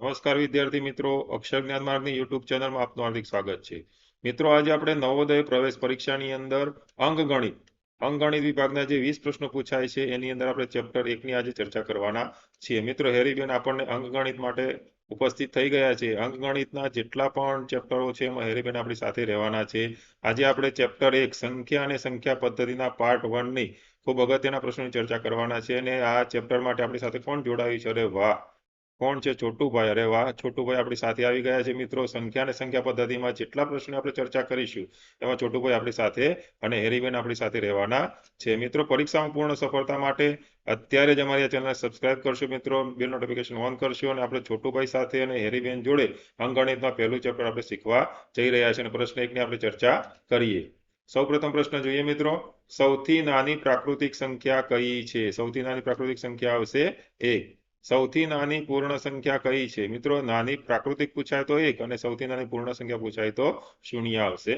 નમસ્કાર વિદ્યાર્થી મિત્રો. અક્ષર જ્ઞાન માર્ગની યુટ્યુબ ચેનલમાં આપનું હાર્દિક સ્વાગત છે. મિત્રો, આજે આપણે નવોદય પ્રવેશ પરીક્ષાની અંદર અંકગણિત અંકગણિત વિભાગના જે વીસ પ્રશ્નો પૂછાય છે, એની અંદર આપણે ચેપ્ટર એકની આજે ચર્ચા કરવાના છીએ. મિત્રો, હેરીબેન આપણને અંકગણિત માટે ઉપસ્થિત થઈ ગયા છે. અંકગણિતના જેટલા પણ ચેપ્ટરો છે, એમાં હેરીબેન આપણી સાથે રહેવાના છે. આજે આપણે ચેપ્ટર એક, સંખ્યા અને સંખ્યા પદ્ધતિના પાર્ટ વનની ખૂબ અગત્યના પ્રશ્નોની ચર્ચા કરવાના છે અને આ ચેપ્ટર માટે આપણી સાથે કોણ જોડાયું છે? અરે વાહ! કોણ છે છોટુભાઈ? અરે વાહ, છોટુભાઈ આપણી સાથે આવી ગયા છે મિત્રો. સંખ્યા અને સંખ્યા પદ્ધતિમાં જેટલા પ્રશ્નો આપણે ચર્ચા કરીશું, એમાં છોટુભાઈ આપણી સાથે અને હેરીબેન આપણી સાથે રહેવાના છે. મિત્રો, પરીક્ષામાં પૂર્ણ સફળતા માટે અત્યારે જ અમારી આ ચેનલને સબસ્ક્રાઇબ કરશો મિત્રો. બેલ નોટિફિકેશન ઓન કરશો અને આપણે છોટુભાઈ સાથે અને હેરીબેન જોડે અંગણિતમાં પહેલું ચેપ્ટર આપણે શીખવા જઈ રહ્યા છે અને પ્રશ્ન એકની આપણે ચર્ચા કરીએ. સૌપ્રથમ પ્રશ્ન જોઈએ મિત્રો. સૌથી નાની પ્રાકૃતિક સંખ્યા કઈ છે? સૌથી નાની પ્રાકૃતિક સંખ્યા આવશે એક. સૌથી નાની પૂર્ણ સંખ્યા કઈ છે? મિત્રો, નાની પ્રાકૃતિક પૂછાય તો એક અને સૌથી નાની પૂર્ણ સંખ્યા પૂછાય તો શૂન્ય આવશે.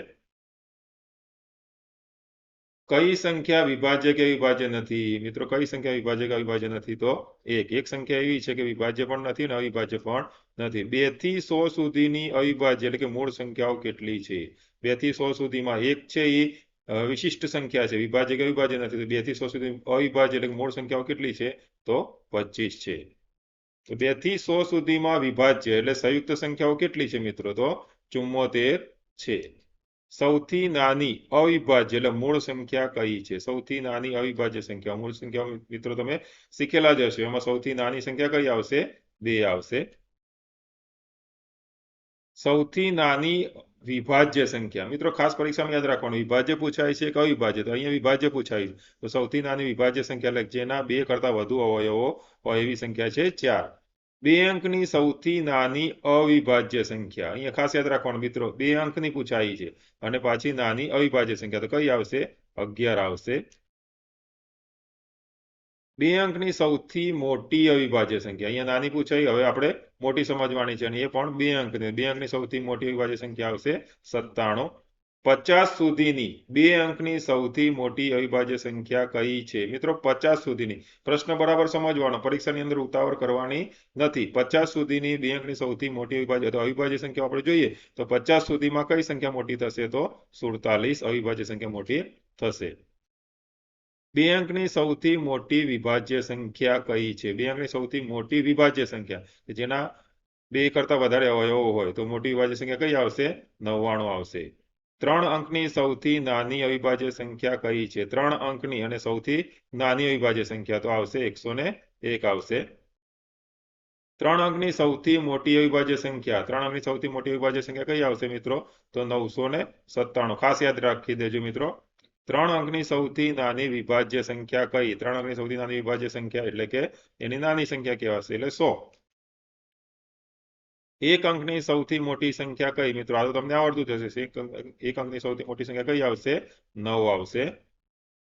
કઈ સંખ્યા વિભાજ્ય કે વિભાજ્ય નથી? મિત્રો, કઈ સંખ્યા વિભાજ્ય કે અવિભાજ્ય નથી તો એક. એક સંખ્યા એવી છે કે વિભાજ્ય પણ નથી અને અવિભાજ્ય પણ નથી. બેથી સો સુધીની અવિભાજ્ય એટલે કે મૂળ સંખ્યાઓ કેટલી છે? બેથી સો સુધીમાં એક છે એ વિશિષ્ટ સંખ્યા છે. વિભાજ્ય કે અવિભાજ્ય નથી તો બેથી સો સુધી અવિભાજ્ય એટલે મૂળ સંખ્યાઓ કેટલી છે? તો પચીસ છે. બેથી સો સુધીમાં વિભાજ્ય, એટલે સંયુક્ત સંખ્યાઓ કેટલી છે મિત્રો? તો ચુમ્મોતેર છે. સૌથી નાની અવિભાજ્ય, એટલે મૂળ સંખ્યા કઈ છે? સૌથી નાની અવિભાજ્ય સંખ્યા. મૂળ સંખ્યા મિત્રો તમે શીખેલા જ હશો. એમાં સૌથી નાની સંખ્યા કઈ આવશે? બે આવશે. સૌથી નાની વિભાજ્ય સંખ્યા. મિત્રો, ખાસ પરીક્ષામાં યાદ રાખવાનું, વિભાજ્ય પૂછાય છે કે અવિભાજ્ય તો અહીંયા વિભાજ્ય પૂછાય છે. તો સૌથી નાની વિભાજ્ય સંખ્યા એટલે જેના બે કરતા વધુ અવયવો હોય એવી સંખ્યા છે ચાર. બે અંકની સૌથી નાની અવિભાજ્ય સંખ્યા. અહીંયા ખાસ યાદ રાખવાનું, મિત્રો, બે અંકની પૂછાઈ છે અને પાછી નાની અવિભાજ્ય સંખ્યા. તો કઈ આવશે? અગિયાર આવશે. બે અંકની સૌથી મોટી અવિભાજ્ય સંખ્યા. અહીંયા નાની પૂછાઈ, હવે આપણે મોટી સમજવાની છે અને એ પણ બે અંકની બે અંકની સૌથી મોટી અવિભાજ્ય સંખ્યા આવશે સત્તાણું. પચાસ સુધીની બે અંકની સૌથી મોટી અવિભાજ્ય સંખ્યા કઈ છે? મિત્રો, પચાસ સુધીની. પ્રશ્ન બરાબર સમજવાનો, પરીક્ષાની અંદર ઉતાવળ કરવાની નથી. પચાસ સુધીની બે અંકની સૌથી મોટી અવિભાજ્ય, તો અવિભાજ્ય સંખ્યા આપણે જોઈએ, તો પચાસ સુધીમાં કઈ સંખ્યા મોટી થશે? તો સુડતાલીસ, અવિભાજ્ય સંખ્યા મોટી થશે. બે અંકની સૌથી મોટી વિભાજ્ય સંખ્યા કઈ છે? બે અંકની સૌથી મોટી વિભાજ્ય સંખ્યા જેના બે કરતા વધારે અવયવો હોય, તો મોટી વિભાજ્ય સંખ્યા કઈ આવશે? નવ્વાણું આવશે. ત્રણ અંકની સૌથી નાની અવિભાજ્ય સંખ્યા કઈ છે? ત્રણ અંકની અને સૌથી નાની અવિભાજ્ય સંખ્યા તો આવશે એકસો એક આવશે. ત્રણ અંકની સૌથી મોટી અવિભાજ્ય સંખ્યા, ત્રણ અંકની સૌથી મોટી અવિભાજ્ય સંખ્યા કઈ આવશે મિત્રો? તો નવસો સત્તાણું. ખાસ યાદ રાખી દેજો મિત્રો. ત્રણ અંકની સૌથી નાની વિભાજ્ય સંખ્યા કઈ? ત્રણ અંકની સૌથી નાની વિભાજ્ય સંખ્યા એટલે કે એની નાની સંખ્યા કહેવાશે. એટલે સો. એક અંકની સૌથી મોટી સંખ્યા કઈ? મિત્રો, આ તો તમને આવડતું જશે એક અંકની સૌથી મોટી સંખ્યા કઈ આવશે? નવ આવશે.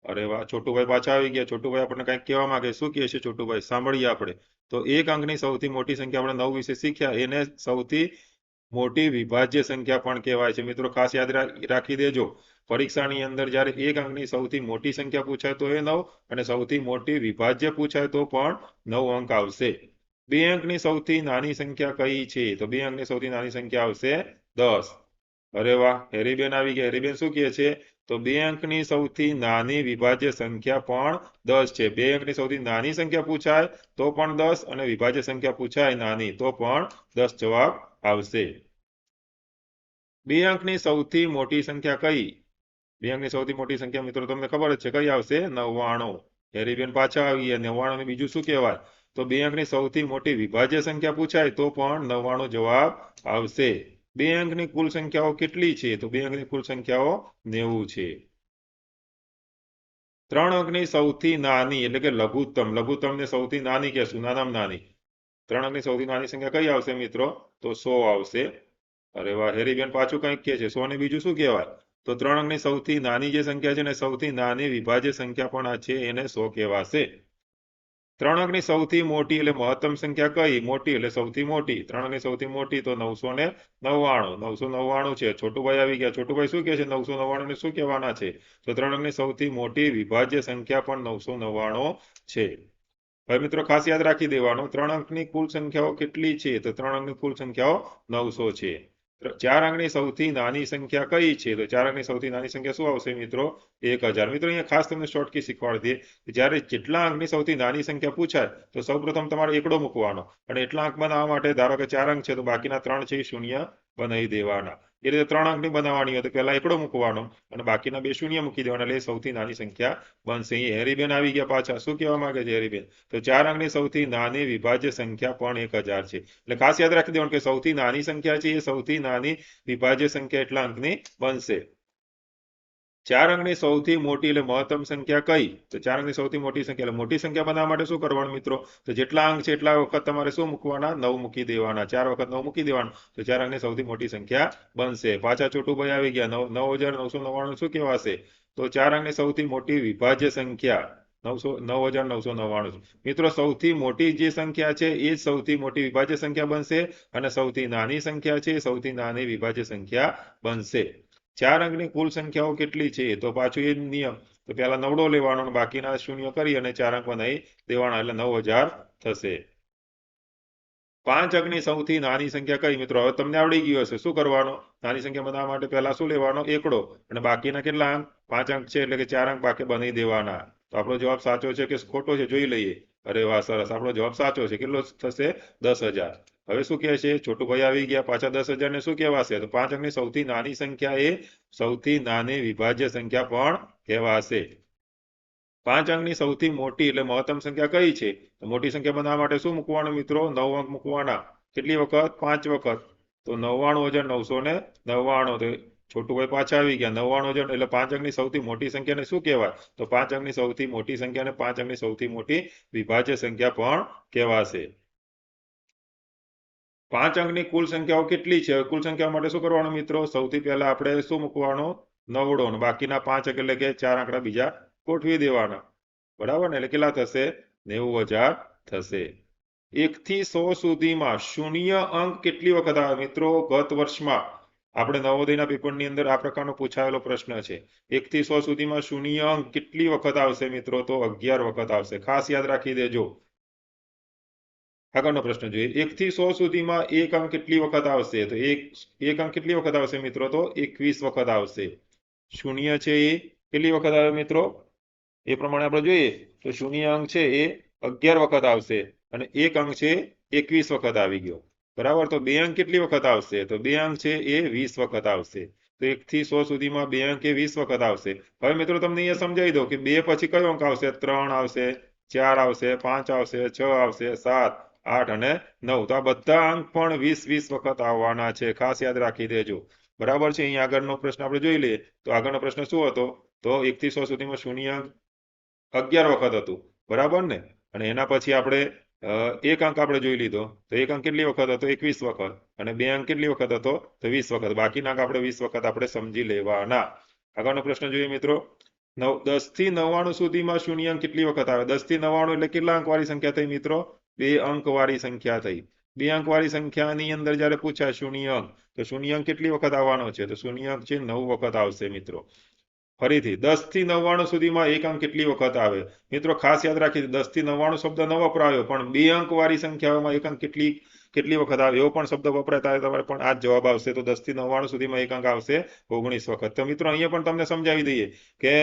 અરે વાહ, છોટુભાઈ પાછા આવી ગયા. છોટુભાઈ આપણને કંઈક કહેવા માંગે. શું કહે છે છોટુભાઈ? સાંભળીએ આપણે. તો એક અંકની સૌથી મોટી સંખ્યા આપણે નવ વિશે શીખ્યા. એને સૌથી મોટી વિભાજ્ય સંખ્યા પણ કહેવાય છે. મિત્રો, ખાસ યાદ રાખી દેજો. પરીક્ષાની અંદર જ્યારે એક અંકની સૌથી મોટી સંખ્યા પૂછાય તો એ નવ અને સૌથી મોટી વિભાજ્ય પૂછાય તો પણ નવ અંક આવશે. બે અંકની સૌથી નાની સંખ્યા કઈ છે? તો બે અંકની સૌથી નાની સંખ્યા આવશે દસ. અરે વાહ, હેરીબેન આવી ગયા. હેરીબેન શું કહે છે? તો બે અંકની સૌથી નાની વિભાજ્ય સંખ્યા પણ દસ છે. બે અંકની સૌથી નાની સંખ્યા પૂછાય તો પણ દસ અને વિભાજ્ય સંખ્યા પૂછાય નાની તો પણ દસ જવાબ આવશે. બે અંકની સૌથી મોટી સંખ્યા કઈ? બે અંકની સૌથી મોટી સંખ્યા મિત્રો તમને ખબર છે, કઈ આવશે? નવ્વાણું. હેરીબેન પાછા આવીએ. નવ્વાણું બીજું શું કહેવાય? તો બે અંકની સૌથી મોટી વિભાજ્ય સંખ્યા પૂછાય તો પણ નવ્વાણું જવાબ આવશે. બે અંકની કુલ સંખ્યાઓ કેટલી છે? તો બે અંકની કુલ સંખ્યાઓ નેવું છે. ત્રણ અંકની સૌથી નાની, એટલે કે લઘુત્તમ. લઘુત્તમ ને સૌથી નાની કહેશું. નાનામાં નાની. ત્રણ અંકની સૌથી નાની સંખ્યા કઈ આવશે મિત્રો? તો સો આવશે. અરે વાહ, હેરીબેન પાછું કંઈક કે છે. સો ને બીજું શું કહેવાય? તો ત્રણ અંકની સૌથી નાની જે સંખ્યા છે ને, સૌથી નાની વિભાજ્ય સંખ્યા પણ આ છે, એને સો કહેવાશે. ત્રણ અંકની સૌથી મોટી એટલે મહત્તમ સંખ્યા કઈ? મોટી એટલે સૌથી મોટી. ત્રણ અંકની સૌથી મોટી તો નવસો ને નવ્વાણું. નવસો નવ્વાણું છે. છોટુભાઈ આવી ગયા. છોટુભાઈ શું કહે છે? નવસો નવ્વાણું શું કહેવાના છે? તો ત્રણ અંકની સૌથી મોટી વિભાજ્ય સંખ્યા પણ નવસો નવ્વાણું છે. હવે મિત્રો ખાસ યાદ રાખી દેવાનું, ત્રણ અંકની કુલ સંખ્યાઓ કેટલી છે? તો ત્રણ અંકની કુલ સંખ્યાઓ નવસો છે. ચાર અંકની સૌથી નાની સંખ્યા કઈ છે? તો ચાર અંકની સૌથી નાની સંખ્યા શું આવશે મિત્રો? એક હજાર. મિત્રો અહીંયા ખાસ તમને શોર્ટકી શીખવાડી દે જ્યારે જેટલા અંકની સૌથી નાની સંખ્યા પૂછાય, તો સૌપ્રથમ તમારે એકડો મૂકવાનો. અને એટલા અંક બનાવવા માટે ધારો કે ચાર અંક છે, તો બાકીના ત્રણ છે શૂન્ય બનાવી દેવાના. એ રીતે ત્રણ અંકની બનાવવાની હોય તો પહેલા એકડો મૂકવાનો અને બાકીના બે શૂન્ય મૂકી દેવાના. એટલે સૌથી નાની સંખ્યા બનશે. અહીં હેરીબેન આવી ગયા પાછા. શું કહેવા માંગે છે હેરીબેન? તો ચાર અંકની સૌથી નાની વિભાજ્ય સંખ્યા પણ એક હજાર છે. એટલે ખાસ યાદ રાખી દેવાનું કે સૌથી નાની સંખ્યા છે એ સૌથી નાની વિભાજ્ય સંખ્યા એટલા અંકની બનશે. ચાર અંકની સૌથી મોટી એટલે મહત્તમ સંખ્યા કઈ? તો ચાર અંકની સૌથી મોટી સંખ્યા, એટલે મોટી સંખ્યા બનાવવા માટે શું કરવાનું મિત્રો? તો જેટલા અંક છે એટલા વખત તમારે શું મૂકવાના? નવ મૂકી દેવાના. ચાર વખત નવ મૂકી દેવાનું. તો ચાર અંકની સૌથી મોટી સંખ્યા બનશે. પાછા ચોટુભાઈ આવી ગયા. નવ નવ શું કહેવાશે? તો ચાર અંકની સૌથી મોટી વિભાજ્ય સંખ્યા નવસો નવ હજાર નવસો નવ્વાણું મિત્રો, સૌથી મોટી જે સંખ્યા છે, એ જ સૌથી મોટી વિભાજ્ય સંખ્યા બનશે અને સૌથી નાની સંખ્યા છે સૌથી નાની વિભાજ્ય સંખ્યા બનશે. ચાર અંકની કુલ સંખ્યાઓ કેટલી છે તો પાછું એ નિયમ. તો પહેલા નવડો લેવાનો બાકીના શૂન્ય કરી અને ચાર અંક બનાવી દેવાના એટલે નવ થશે. પાંચ અંકની સૌથી નાની સંખ્યા કઈ મિત્રો? હવે તમને આવડી ગયું હશે. શું કરવાનો? નાની સંખ્યા બનાવવા માટે પહેલા શું લેવાનો? એકડો. અને બાકીના કેટલા અંક? પાંચ અંક છે એટલે કે ચાર અંક બાકી બનાવી દેવાના. તો આપણો જવાબ સાચો છે કે ખોટો છે? જોઈ લઈએ. અરે વાહ, સરસ. આપણો જવાબ સાચો છે. કેટલો થશે? દસ હજાર. હવે શું કહે છે? છોટુભાઈ આવી ગયા, પાછા દસ હજાર ને શું કહેવાશે? તો પાંચ અંકની સૌથી નાની સંખ્યા એ સૌથી નાની વિભાજ્ય સંખ્યા પણ કહેવાશે. પાંચ અંકની સૌથી મોટી એટલે મહત્તમ સંખ્યા કઈ છે? તો મોટી સંખ્યા બનાવવા માટે શું મૂકવાનું મિત્રો? નવ અંક મૂકવાના. કેટલી વખત? પાંચ વખત. તો નવ્વાણું હજાર નવસો ને નવ્વાણું. તો છોટુભાઈ પાછા આવી ગયા. નવ્વાણું હજાર એટલે પાંચ અંકની સૌથી મોટી સંખ્યાને શું કહેવાય? તો પાંચ અંકની સૌથી મોટી સંખ્યાને પાંચ અંકની સૌથી મોટી વિભાજ્ય સંખ્યા પણ કહેવાશે. પાંચ અંકની કુલ સંખ્યાઓ કેટલી છે? કુલ સંખ્યાઓ માટે શું કરવાનું મિત્રો? સૌથી પહેલા આપણે શું મૂકવાનું? નવડો બાકીના પાંચ એટલે કે ચાર આંકડા બીજા ગોઠવી દેવાના. બરાબર ને? એટલે કેટલા થશે? નેવું હજાર થશે. એક થી સો સુધીમાં શૂન્ય અંક કેટલી વખત આવે મિત્રો? ગત વર્ષમાં. આપણે નવોદયના પેપરની અંદર આ પ્રકારનો પૂછાયેલો પ્રશ્ન છે. એક થી સો સુધીમાં શૂન્ય અંક કેટલી વખત આવશે મિત્રો? તો અગિયાર વખત આવશે. ખાસ યાદ રાખી દેજો. આગળનો પ્રશ્ન જોઈએ. એક થી સો સુધીમાં એક અંક કેટલી વખત આવશે? તો એક એક અંક કેટલી વખત આવશે મિત્રો? તો એકવીસ વખત આવશે. શૂન્ય છે એ કેટલી વખત આવે મિત્રો? એ પ્રમાણે આપણે જોઈએ. તો શૂન્ય અંક છે એ અગિયાર વખત આવશે અને એક અંક છે એકવીસ વખત આવી ગયો. બરાબર? તો બે અંક કેટલી વખત આવશે? તો બે અંક છે એ વીસ વખત આવશે. તો એક થી સો સુધીમાં બે અંક એ વીસ વખત આવશે. હવે મિત્રો તમને અહીંયા સમજાવી દઉં કે બે પછી કયો અંક આવશે? ત્રણ આવશે, ચાર આવશે, પાંચ આવશે, છ આવશે, સાત આઠ અને નવ. તો આ બધા અંક પણ વીસ વીસ વખત આવવાના છે. ખાસ યાદ રાખી દેજો. બરાબર છે? અહીંયા આગળનો પ્રશ્ન આપણે જોઈ લઈએ. તો આગળનો પ્રશ્ન શું હતો? તો એક થી સો સુધીમાં શૂન્ય અગિયાર વખત હતું. બરાબર ને? અને એના પછી આપણે એક અંક આપણે જોઈ લીધો. તો એક અંક કેટલી વખત હતો? એકવીસ વખત. અને બે અંક કેટલી વખત હતો? તો વીસ વખત. બાકીના અંક આપણે વીસ વખત આપણે સમજી લેવાના. આગળનો પ્રશ્ન જોઈએ મિત્રો. નવ દસથી નવ્વાણું સુધીમાં શૂન્ય અંક કેટલી વખત આવે? દસથી નવ્વાણું એટલે કેટલા અંકવાળી સંખ્યા થઈ મિત્રો? બે અંકવાળી સંખ્યા થઈ. બે અંકવાળી સંખ્યાની અંદર જ્યારે પૂછાય શૂન્ય અંક તો શૂન્ય અંક કેટલી વખત આવવાનો છે? તો શૂન્ય અંક છે નવ વખત આવશે મિત્રો. ફરીથી દસથી નવ્વાણું સુધીમાં એક અંક કેટલી વખત આવે? મિત્રો, ખાસ યાદ રાખી દસથી નવ્વાણું શબ્દ ન વપરાયો, પણ બે અંકવાળી સંખ્યાઓમાં એક અંક કેટલી કેટલી વખત આવે, એવો પણ શબ્દ વપરાય ત્યારે તમારે પણ આ જ જવાબ આવશે તો દસથી નવ્વાણું સુધીમાં એક અંક આવશે, ઓગણીસ વખત. તો મિત્રો અહીંયા પણ તમને સમજાવી દઈએ કે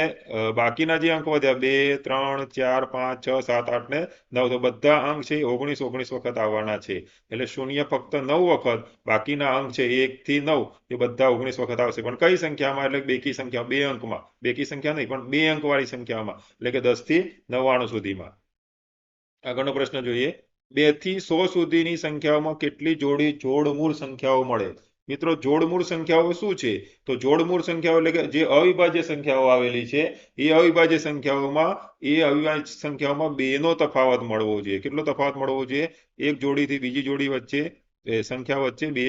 બાકીના જે અંક વધ્યા, બે, ત્રણ, ચાર, પાંચ, છ, સાત, આઠ ને નવ, તો બધા અંક છે ઓગણીસ ઓગણીસ વખત આવવાના છે. એટલે શૂન્ય ફક્ત નવ વખત બાકીના અંક છે એક થી નવ એ બધા ઓગણીસ વખત આવશે. પણ કઈ સંખ્યામાં? એટલે બેકી સંખ્યા, બે અંકમાં. બેકી સંખ્યા નહીં, પણ બે અંકવાળી સંખ્યામાં. એટલે કે દસથી નવ્વાણું સુધીમાં. આગળનો પ્રશ્ન જોઈએ. બેથી સો સુધીની સંખ્યાઓમાં કેટલી જોડી જોડમૂળ સંખ્યાઓ મળે? મિત્રો, જોડમૂળ સંખ્યાઓ શું છે? તો જોડમૂળ સંખ્યાઓ એટલે કે જે અવિભાજ્ય સંખ્યાઓ આવેલી છે, એ અવિભાજ્ય સંખ્યાઓમાં, એ અવિભાજ્ય સંખ્યાઓમાં બેનો તફાવત મળવો જોઈએ. કેટલો તફાવત મળવો જોઈએ? એક જોડીથી બીજી જોડી વચ્ચે સંખ્યા વચ્ચે બે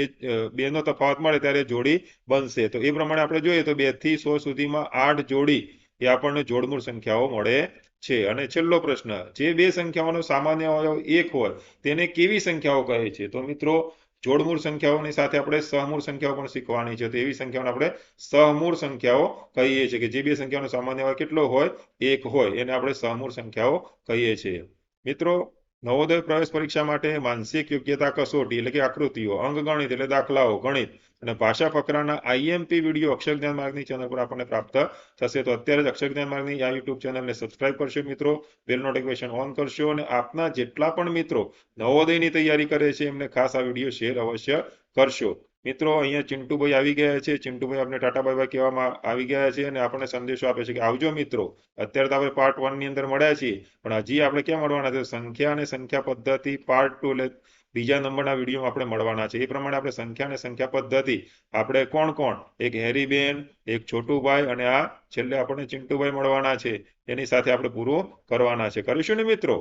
બેનો તફાવત મળે ત્યારે જોડી બનશે. તો એ પ્રમાણે આપણે જોઈએ તો બેથી સો સુધીમાં આઠ જોડી એ આપણને જોડમૂળ સંખ્યાઓ મળે છે. અને છેલ્લો પ્રશ્ન, જે બે સંખ્યાઓનો સામાન્ય અવયવ એક હોય, તેને કેવી સંખ્યાઓ કહે છે? તો મિત્રો, જોડમૂળ સંખ્યાઓની સાથે આપણે સહમૂળ સંખ્યાઓ પણ શીખવાની છે. તો એવી સંખ્યાઓને આપણે સહમૂળ સંખ્યાઓ કહીએ છીએ કે જે બે સંખ્યાઓનો સામાન્ય અવયવ કેટલો હોય? એક હોય. એને આપણે સહમૂળ સંખ્યાઓ કહીએ છીએ. મિત્રો નવોદય પ્રવેશ પરીક્ષા માટે માનસિક યોગ્યતા કસોટી એટલે કે આકૃતિઓ અંકગણિત એટલે દાખલાઓ, ગણિત અને ભાષા ફકરાના આઈએમપી વીડિયો અક્ષર માર્ગની ચેનલ પર આપણને પ્રાપ્ત થશે. તો અત્યારે જ અક્ષર જ્ઞાન માર્ગની આ યુટ્યુબ ચેનલને સબસ્ક્રાઇબ કરશો મિત્રો. બેલ નોટિફિકેશન ઓન કરશો અને આપના જેટલા પણ મિત્રો નવોદયની તૈયારી કરે છે એમને ખાસ આ વીડિયો શેર અવશ્ય કરશો. મિત્રો, અહીંયા ચિંટુભાઈ આવી ગયા છે. ચિંટુભાઈ આપણે ટાટા બાય કહેવામાં આવી ગયા છે અને આપણને સંદેશો આપે છે કે આવજો મિત્રો. અત્યારે તો આપણે પાર્ટ વનની અંદર મળ્યા છીએ, પણ હજી આપણે ક્યાં મળવાના છે? સંખ્યા અને સંખ્યા પદ્ધતિ પાર્ટ ટુ એટલે બીજા નંબરના વિડીયોમાં આપણે મળવાના છે. એ પ્રમાણે આપણે સંખ્યા અને સંખ્યા પદ્ધતિ આપણે કોણ કોણ? એક હેરીબેન, એક છોટુભાઈ અને આ છેલ્લે આપણને ચિંટુભાઈ મળવાના છે. એની સાથે આપણે પૂરો કરવાના છે. કરીશું ને મિત્રો?